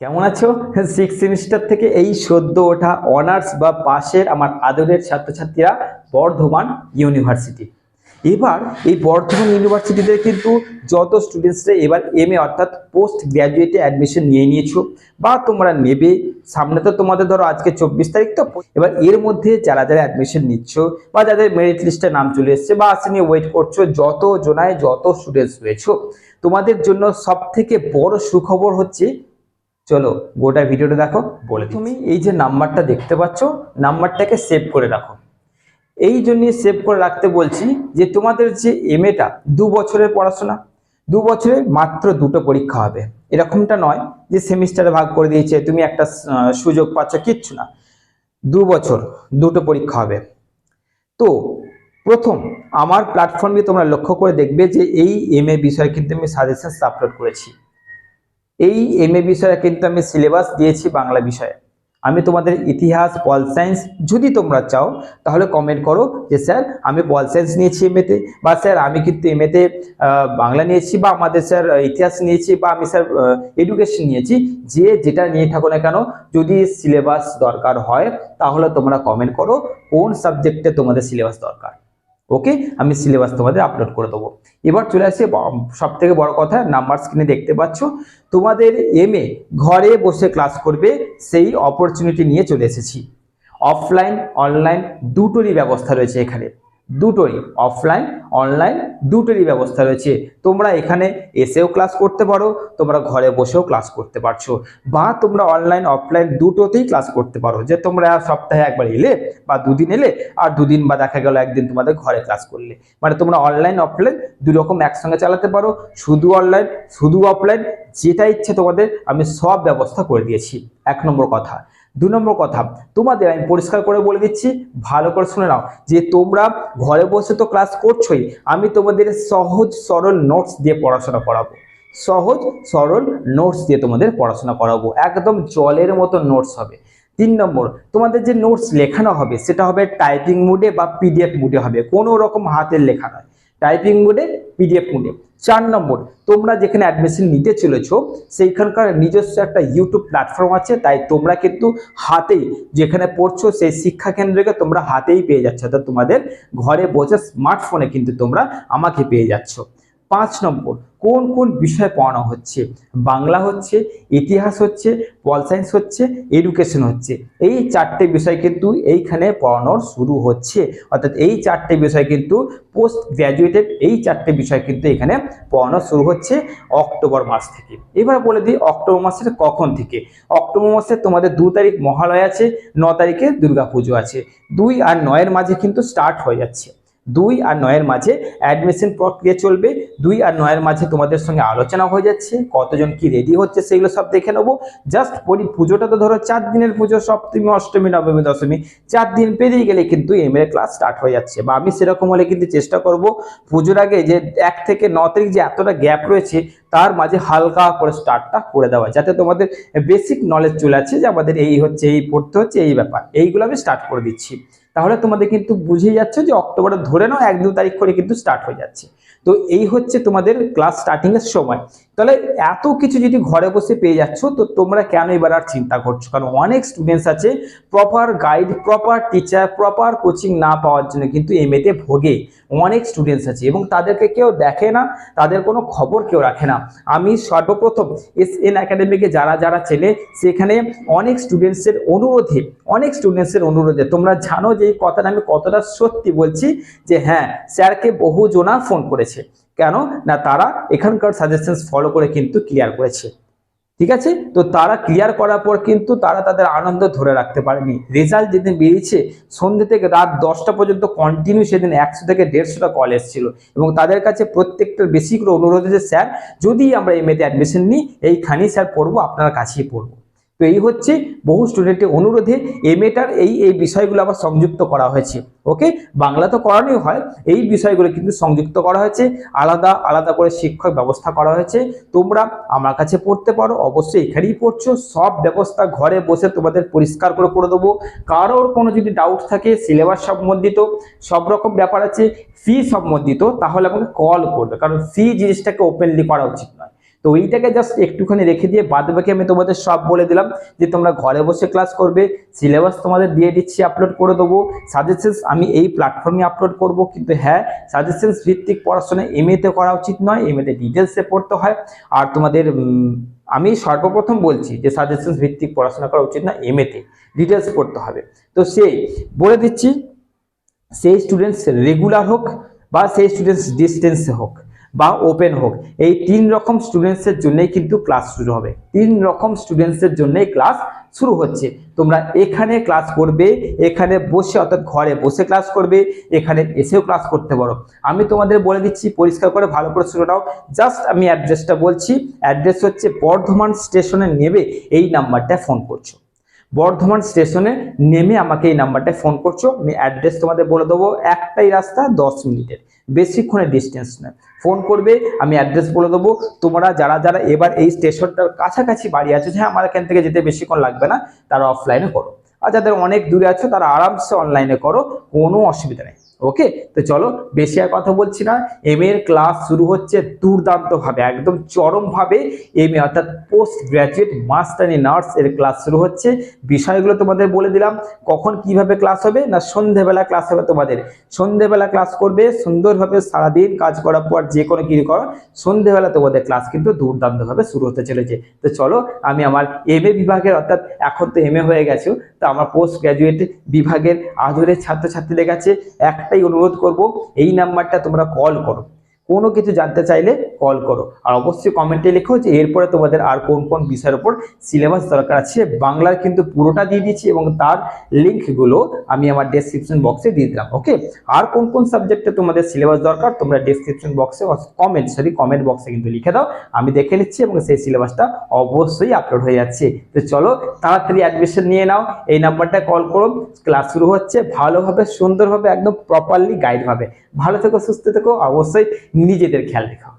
কেমন আছো? Six semester থেকে এই সদ্য ওঠা অনার্স বা পাশের আমার আদরের ছাত্রছাত্রীরা বর্ধমান ইউনিভার্সিটি এবার এই বর্ধমান ইউনিভার্সিটিতে কিন্তু যত স্টুডেন্টসরা এবার এম এ অর্থাৎ পোস্ট গ্র্যাজুয়েটে অ্যাডমিশন নিয়ে নিয়েছো বা তোমরা নেবে। সামনে তো তোমাদের ধরো আজকে চব্বিশ তারিখ তো। এবার এর মধ্যে যারা যারা অ্যাডমিশন নিচ্ছ বা যাদের মেরিট লিস্টে নাম চলে এসছে বা আসেনি ওয়েট করছ যত জনায় যত স্টুডেন্টস রয়েছো, তোমাদের জন্য সব থেকে বড় সুখবর হচ্ছে চলো গোটা ভিডিওটা দেখো। বলে তুমি এই যে নাম্বারটা দেখতে পাচ্ছ নাম্বারটাকে সেভ করে রাখো। এই জন্যই সেভ করে রাখতে বলছি যে তোমাদের যে এম এটা দু বছরের পড়াশোনা দু বছরে মাত্র দুটো পরীক্ষা হবে। এরকমটা নয় যে সেমিস্টারে ভাগ করে দিয়েছে তুমি একটা সুযোগ পাচ্ছ কিচ্ছু না। দু বছর দুটো পরীক্ষা হবে। তো প্রথম আমার প্ল্যাটফর্মে তোমরা লক্ষ্য করে দেখবে যে এই এম এ বিষয়ে কিন্তু আমি সাজেশন আপলোড করেছি। এই এম এ বিষয়ে কিন্তু আমি সিলেবাস দিয়েছি বাংলা বিষয়ে। আমি তোমাদের ইতিহাস পল সায়েন্স যদি তোমরা চাও, তাহলে কমেন্ট করো যে, স্যার, আমি পল সায়েন্স নিয়েছি এমএতে বা, স্যার, আমি কিন্তু এমএতে বাংলা নিয়েছি বা, আমাদের স্যার ইতিহাস নিয়েছি বা, আমি, স্যার এডুকেশন নিয়েছি, যে যেটা নিয়ে থাকো না কেন, যদি সিলেবাস দরকার হয়, তাহলে তোমরা কমেন্ট করো কোন সাবজেক্টে তোমাদের সিলেবাস দরকার। ওকে? আমি সিলেবাস তোমাদের আপলোড করে দেবো। এবার চলে আসছে সব থেকে বড় কথা নাম্বার স্ক্রিনে দেখতে পাচ্ছ, তোমাদের এম ঘরে বসে ক্লাস করবে, সেই অপরচুনিটি নিয়ে চলে এসেছি। অফলাইন অনলাইন দুটোরই ব্যবস্থা রয়েছে এখানে। দুটোরই অফলাইন অনলাইন দুটোরই ব্যবস্থা রয়েছে। তোমরা এখানে এসেও ক্লাস করতে পারো, তোমরা ঘরে বসেও ক্লাস করতে পারছ বা তোমরা অনলাইন অফলাইন দুটোতেই ক্লাস করতে পারো। যে তোমরা সপ্তাহে একবার এলে বা দুদিন এলে, আর দুদিন বা দেখা গেল একদিন তোমাদের ঘরে ক্লাস করলে। মানে তোমরা অনলাইন অফলাইন দুই রকম একসঙ্গে চালাতে পারো, শুধু অনলাইন শুধু অফলাইন যেটা ইচ্ছে তোমাদের, আমি সব ব্যবস্থা করে দিয়েছি। এক নম্বর কথা। দু নম্বর কথা, তোমাদের আমি পরিষ্কার করে বলে দিচ্ছি, ভালো করে শুনে নাও যে তোমরা ঘরে বসে তো ক্লাস করছোই আমি তোমাদের সহজ সরল নোটস দিয়ে পড়াশোনা করাবো। সহজ সরল নোটস দিয়ে তোমাদের পড়াশোনা করাবো। একদম জলের মতো নোটস হবে। তিন নম্বর, তোমাদের যে নোটস লেখানো হবে, সেটা হবে টাইপিং মুডে বা পিডিএফ মুডে হবে। কোনো রকম হাতের লেখা নয়। টাইপিং মুডে পিডিএফ মুডে চার নম্বর, তোমরা যেখানে অ্যাডমিশন নিতে চলেছ, সেইখানকার নিজস্ব একটা ইউটিউব প্ল্যাটফর্ম আছে, তাই তোমরা কিন্তু হাতেই যেখানে পড়ছো, সেই শিক্ষা কেন্দ্রকে তোমরা হাতেই পেয়ে যাচ্ছ। অর্থাৎ তোমাদের ঘরে বসে স্মার্টফোনে কিন্তু তোমরা আমাকে পেয়ে যাচ্ছ। পাঁচ নম্বর, কোন কোন বিষয় পড়ানো হচ্ছে? বাংলা হচ্ছে, ইতিহাস হচ্ছে, পল সায়েন্স হচ্ছে, এডুকেশন হচ্ছে। এই চারটে বিষয় কিন্তু এইখানে পড়ানোর শুরু হচ্ছে। অর্থাৎ এই চারটে বিষয় কিন্তু পোস্ট গ্র্যাজুয়েটেড এই চারটে বিষয় কিন্তু এখানে পড়ানো শুরু হচ্ছে অক্টোবর মাস থেকে। এবার বলে দিই অক্টোবর মাসের কখন থেকে। অক্টোবর মাসে তোমাদের দু তারিখ মহালয় আছে, ন তারিখে দুর্গাপুজো আছে। দুই আর নয়ের মাঝে কিন্তু স্টার্ট হয়ে যাচ্ছে। দুই আর নয়ের মাঝে অ্যাডমিশন প্রক্রিয়া চলবে। দুই আর নয়ের মাঝে তোমাদের সঙ্গে আলোচনা হয়ে যাচ্ছে। কতজন কি রেডি হচ্ছে সেগুলো সব দেখে নেব। জাস্ট পরি পুজোটা তো ধরো চার দিনের পুজো, সপ্তমী, অষ্টমী, নবমী, দশমী। চার দিন পেরিয়ে গেলে কিন্তু এম এর ক্লাস স্টার্ট হয়ে যাচ্ছে বা আমি সেরকম হলে কিন্তু চেষ্টা করব পুজোর আগে যে এক থেকে ন তারিখ যে এতটা গ্যাপ রয়েছে তার মাঝে হালকা করে স্টার্টটা করে দেওয়া যাতে তোমাদের বেসিক নলেজ চলে আছে যে আমাদের এই হচ্ছে, এই পড়তে হচ্ছে, এই ব্যাপার। এইগুলো আমি স্টার্ট করে দিচ্ছি। তাহলে তোমাদের কিন্তু বুঝেই যাচ্ছে যে অক্টোবরে ধরে নাও এক দু তারিখ করে কিন্তু স্টার্ট হয়ে যাচ্ছে। তো এই হচ্ছে তোমাদের ক্লাস স্টার্টিং এর সময়। তাহলে এত কিছু যদি ঘরে বসে পেয়ে যাচ্ছ, তো তোমরা কেন এবার আর চিন্তা করছ? কারণ অনেক স্টুডেন্টস আছে proper guide proper teacher proper coaching না পাওয়ার জন্য কিন্তু এমএতে ভোগে অনেক স্টুডেন্টস আছে এবং তাদেরকে কেউ দেখে না, তাদের কোনো খবর কেউ রাখে না। আমি সর্বপ্রথম এস এন একাডেমিকে যারা যারা চেনে, সেখানে অনেক স্টুডেন্টসের অনুরোধে, অনেক স্টুডেন্টসের অনুরোধে, তোমরা জানো যে এই কথাটা আমি কতটা সত্যি বলছি যে হ্যাঁ স্যারকে বহু জনা ফোন করেছে। কেন? না, তারা এখানকার সাজেশনস ফলো করে কিন্তু ক্লিয়ার করেছে। ঠিক আছে? তো তারা ক্লিয়ার করার পর কিন্তু তারা তাদের আনন্দ ধরে রাখতে পারেনি। রেজাল্ট যেদিন বেরিয়েছে সন্ধ্যে থেকে রাত দশটা পর্যন্ত কন্টিনিউ সেদিন একশো থেকে দেড়শোটা কল এসেছিল। এবং তাদের কাছে প্রত্যেকটা বেশি করে অনুরোধ হয়েছে স্যার, যদি আমরা এমএতে অ্যাডমিশন নিই, এইখানেই স্যার পড়ব, আপনার কাছেই পড়ব। তো এই হচ্ছে বহু স্টুডেন্টের অনুরোধে এমএটার এই এই বিষয়গুলো আবার সংযুক্ত করা হয়েছে ওকে বাংলা তো করানোই হয়, এই বিষয়গুলো কিন্তু সংযুক্ত করা হয়েছে, আলাদা আলাদা করে শিক্ষক ব্যবস্থা করা হয়েছে, তোমরা আমার কাছে পড়তে পারো, অবশ্যই এখানেই পড়ছো, সব ব্যবস্থা ঘরে বসে তোমাদের পরিষ্কার করে করে দেবো, কারোর কোনো যদি ডাউট থাকে সিলেবাস সম্বন্ধিত, সব রকম ব্যাপার আছে ফি সম্বন্ধিত, তাহলে আমাকে কল করবে, কারণ ফি জিনিসটাকে ওপেনলি করা উচিত। তো এইটাকে জাস্ট একটুখানি রেখে দিয়ে বাদ বাকি আমি তোমাদের সব বলে দিলাম যে তোমরা ঘরে বসে ক্লাস করবে সিলেবাস তোমাদের দিয়ে দিচ্ছি আপলোড করে দেবো। সাজেশনস আমি এই প্ল্যাটফর্মে আপলোড করব, কিন্তু হ্যাঁ সাজেশনস ভিত্তিক পড়াশোনা এমএতে করা উচিত নয় এমএতে ডিটেলসে পড়তে হয়। আর তোমাদের আমি সর্বপ্রথম বলছি যে সাজেশনস ভিত্তিক পড়াশোনা করা উচিত না এমএতে ডিটেলস পড়তে হবে। তো সেই, বলে দিচ্ছি, সেই স্টুডেন্টস রেগুলার হোক বা সেই স্টুডেন্টস ডিস্টেন্সে হোক। বা ওপেন হোক। এই তিন রকম স্টুডেন্টসের জন্যই কিন্তু ক্লাস শুরু হবে। তিন রকম স্টুডেন্টসের জন্যই ক্লাস শুরু হচ্ছে। তোমরা এখানে ক্লাস করবে, এখানে বসে অর্থাৎ ঘরে বসে ক্লাস করবে, এখানে এসেও ক্লাস করতে পারো। আমি তোমাদের বলে দিচ্ছি, পরিষ্কার করে ভালো করে শুনে নাও। জাস্ট আমি অ্যাড্রেসটা বলছি। অ্যাড্রেস হচ্ছে বর্ধমান স্টেশনে নেবে, এই নাম্বারটায় ফোন করছ। বর্ধমান স্টেশনে নেমে আমাকে এই নাম্বারটায় ফোন করছ। আমি অ্যাড্রেস তোমাদের বলে দেবো। একটাই রাস্তা দশ মিনিটের। বেশিক্ষণের ডিস্টেন্স নয়। ফোন করবে, আমি অ্যাড্রেস বলে দেবো। তোমরা যারা যারা এবার এই স্টেশনটার কাছাকাছি বাড়ি আছে হ্যাঁ আমার এখান থেকে যেতে বেশিক্ষণ লাগবে না, তারা অফলাইনে করো। আর যাদের অনেক দূরে আছো, তারা আরামসে অনলাইনে করো। কোনো অসুবিধা নেই। ওকে তো চলো, বেশি আর কথা বলছি না। এম এর ক্লাস শুরু হচ্ছে দুর্দান্তভাবে, একদম চরমভাবে এম এ অর্থাৎ post graduate master in arts এর ক্লাস শুরু হচ্ছে। বিষয়গুলো তোমাদের বলে দিলাম, কখন কীভাবে ক্লাস হবে না সন্ধেবেলা ক্লাস হবে তোমাদের। সন্ধেবেলা ক্লাস করবে, সুন্দরভাবে সারাদিন কাজ করার পর যে কোনো কিছু করো, সন্ধেবেলা তোমাদের ক্লাস কিন্তু দুর্দান্তভাবে শুরু হতে চলেছে। তো চলো, আমি আমার এম এ বিভাগের, অর্থাৎ এখন তো এম এ হয়ে গেছো, তো আমার পোস্ট গ্র্যাজুয়েট বিভাগের আদরের ছাত্রছাত্রীদের কাছে একটাই অনুরোধ করব এই নাম্বারটা তোমরা কল করো। কোনো কিছু জানতে চাইলে কল করো। আর অবশ্যই কমেন্টে লেখো যে এরপরে তোমাদের আর কোন কোন বিষয়ের উপর সিলেবাস দরকার আছে। বাংলার কিন্তু পুরোটা দিয়ে দিচ্ছি এবং তার লিঙ্কগুলো আমি আমার ডেসক্রিপশন বক্সে দিয়ে দিলাম ওকে আর কোন কোন সাবজেক্টে তোমাদের সিলেবাস দরকার, তোমরা ডেসক্রিপশন বক্সে কমেন্ট সরি কমেন্ট বক্সে কিন্তু লিখে দাও। আমি দেখে নিচ্ছি এবং সেই সিলেবাসটা অবশ্যই আপলোড হয়ে যাচ্ছে। তো চলো, তাড়াতাড়ি অ্যাডমিশন নিয়ে নাও। এই নাম্বারটা কল করো। ক্লাস শুরু হচ্ছে ভালোভাবে সুন্দরভাবে একদম প্রপারলি গাইড হবে। ভালো থেকো, সুস্থ থেকো। অবশ্যই নিজেদের খেয়াল রেখো।